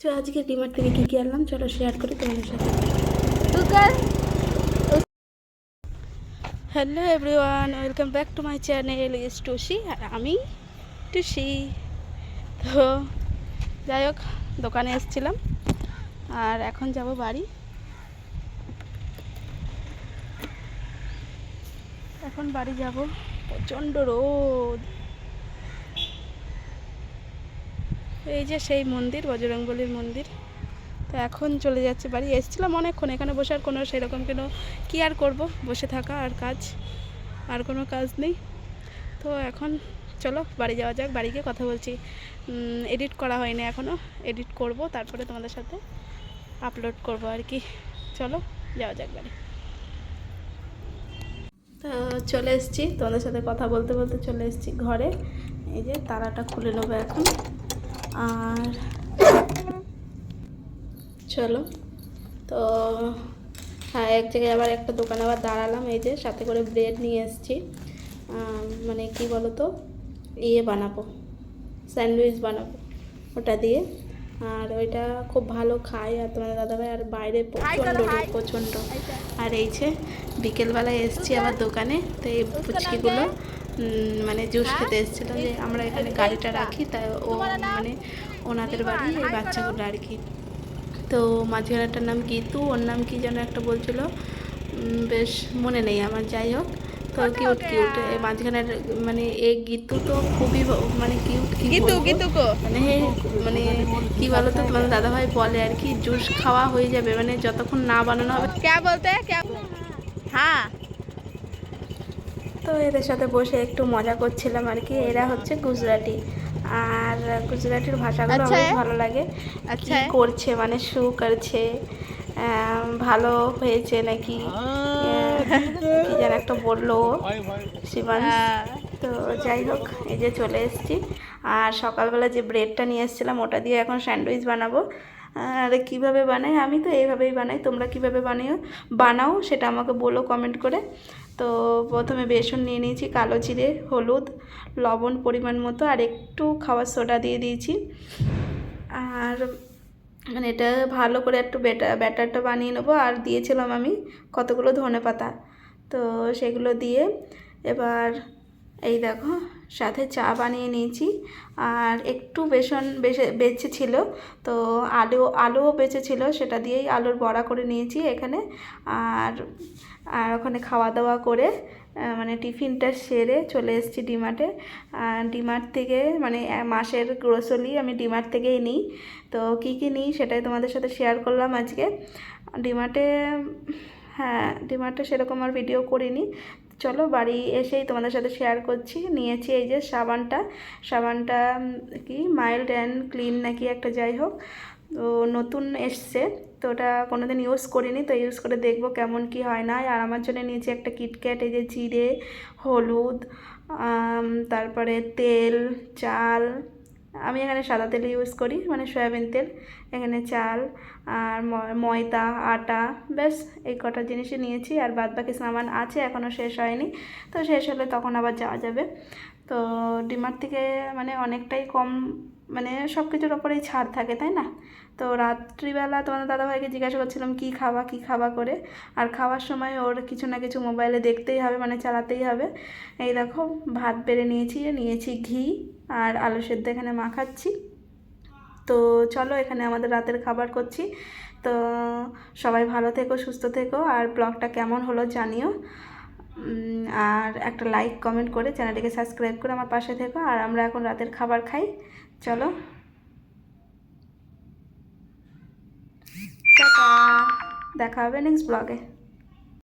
চলো আজকে ডিমার্ট থেকে কী কী আনলাম? চলো শেয়ার করি তোমাদের সাথে। Hello everyone welcome back to my channel is Tusi আর আমি টুসি তো যাই হোক দোকানে এসেছিলাম আর এখন যাব বাড়ি। এখন বাড়ি যাব প্রচণ্ড রোদ। এই যে সেই মন্দির, বজরংবলীর মন্দির। তো এখন চলে যাচ্ছে বাড়ি। এসেছিলাম অনেকক্ষণ, এখানে বসে আর কোনো সেরকম কোনো কী আর করব, বসে থাকা আর কাজ, আর কোনো কাজ নেই। তো এখন চলো বাড়ি যাওয়া যাক, বাড়ি গিয়ে কথা বলছি। এডিট করা হয়নি এখনও এডিট করব, তারপরে তোমাদের সাথে আপলোড করব আর কি। চলো যাওয়া যাক বাড়ি। তো চলে এসেছি, তোমাদের সাথে কথা বলতে বলতে চলে এসেছি ঘরে। এই যে তারাটা খুলে নেব এখন। আর চলো। তো হ্যাঁ এক জায়গায় আবার একটা দোকানে আবার দাঁড়ালাম এই যে সাথে করে ব্রেড নিয়ে এসেছি। মানে কি বলো তো ইয়ে বানাবো স্যান্ডউইচ বানাবো ওটা দিয়ে। আর ওইটা খুব ভালো খায় আর তোমাদের দাদাভাই আর বাইরে প্রচণ্ড প্রচণ্ড। আর এই যে বিকেলবেলায় এসছি আবার দোকানে তো এই পুচকিগুলো উম, মানে জুস খেতে হ্যাঁ? এসেছিল যে আমরা এখানে গাড়িটা রাখি তা ও মানে ওনাদের বাড়ি এই বাচ্চাগুলো আর কি। তো মাঝখানেটার নাম গীতু ওর নাম কি যেন একটা বলছিল বেশ মনে নেই আমার যাই হোক। তো কিউট কিউট এই মাঝখানের মানে এই গীতু তো খুবই মানে কিউট কি গীতু গীতু মানে মানে কি বলো তো মানে দাদা ভাই বলে আর কি জুস খাওয়া হয়ে যাবে মানে যতক্ষণ না বানানো হবে। কে বলতে? কে? হ্যাঁ। তো এদের সাথে বসে একটু মজা করছিলাম আর কি। এরা হচ্ছে গুজরাটি। আর গুজরাটির ভাষাগুলো আচ্ছা। অনেক ভালো লাগে। আচ্ছা। কি করছে মানে শু করছে ভালো হয়েছে নাকি? কি যেন একটা বলল হ্যাঁ। তো যাই হোক এই যে চলে এসেছি। আর সকালবেলা যে ব্রেডটা নিয়ে এসেছিলাম ওটা দিয়ে এখন স্যান্ডউইচ বানাবো। আর কীভাবে বানাই? আমি তো এইভাবেই বানাই। তোমরা কীভাবে বানিও? বানাও, সেটা আমাকে বলো কমেন্ট করে। তো প্রথমে বেসন নিয়ে নিয়েছি, কালো জিরে, হলুদ, লবণ পরিমাণ মতো, আর একটু খাওয়ার সোডা দিয়ে দিয়েছি। আর মানে এটা ভালো করে একটু ব্যাটার ব্যাটারটা বানিয়ে নেব। আর দিয়েছিলাম আমি কতগুলো ধনে পাতা তো সেগুলো দিয়ে এবার এই দেখো, সাথে চা বানিয়ে নিয়েছি। আর একটু বেসন বেছে বেঁচে ছিল তো আলু, আলুও বেঁচে ছিল সেটা দিয়েই আলুর বড়া করে নিয়েছি এখানে। আর আর ওখানে খাওয়া দাওয়া করে মানে টিফিনটা সেরে চলে এসেছি ডিমার্টে। আর ডিমার্ট থেকে মানে মাসের গ্রোসারি আমি ডিমার্ট থেকেই নিই। তো কী কী নিই সেটাই তোমাদের সাথে শেয়ার করলাম আজকে। ডিমার্টে হ্যাঁ ডিমার্টে সেরকম আর ভিডিও করিনি। চলো বাড়ি এসেই তোমাদের সাথে শেয়ার করছি। নিয়েছি এই যে সাবানটা। সাবানটা কি? মাইল্ড অ্যান্ড ক্লিন নাকি একটা যাই হোক। তো নতুন এসছে। তো ওটা কোনোদিন ইউজ করিনি, তো ইউজ করে দেখব কেমন কি হয় না আর আমার জন্য নিয়েছি একটা কিটক্যাট এই যে জিরে, হলুদ তারপরে তেল, চাল আমি এখানে সাদা তেল ইউজ করি মানে সয়াবিন তেল, এখানে চাল আর ময়দা, আটা, ব্যাস এই কটা জিনিসই নিয়েছি আর বাদ বাকি সামান আছে এখনও শেষ হয়নি। তো শেষ হলে তখন আবার যাওয়া যাবে। তো ডিমার্ট থেকে মানে অনেকটাই কম মানে সব কিছুর ওপরেই ছাড় থাকে, তাই না? তো রাত্রিবেলা তোমাদের দাদাভাইকে জিজ্ঞাসা করছিলাম, কী খাওয়া কী খাওয়া করে? আর খাওয়ার সময় ওর কিছু না কিছু মোবাইলে দেখতেই হবে মানে চালাতেই হবে। এই দেখো, ভাত বেড়ে নিয়েছি নিয়েছি ঘি আর আলু সেদ্ধ এখানে মাখাচ্ছি। তো চলো এখানে আমাদের রাতের খাবার করছি। তো সবাই ভালো থেকো, সুস্থ থেকো, আর ব্লগটা কেমন হলো জানিও। আর একটা লাইক, কমেন্ট করে চ্যানেলটিকে সাবস্ক্রাইব করে আমার পাশে থেকো। আর আমরা এখন রাতের খাবার খাই। চলো। দেখা হবে নেক্সট ব্লগে।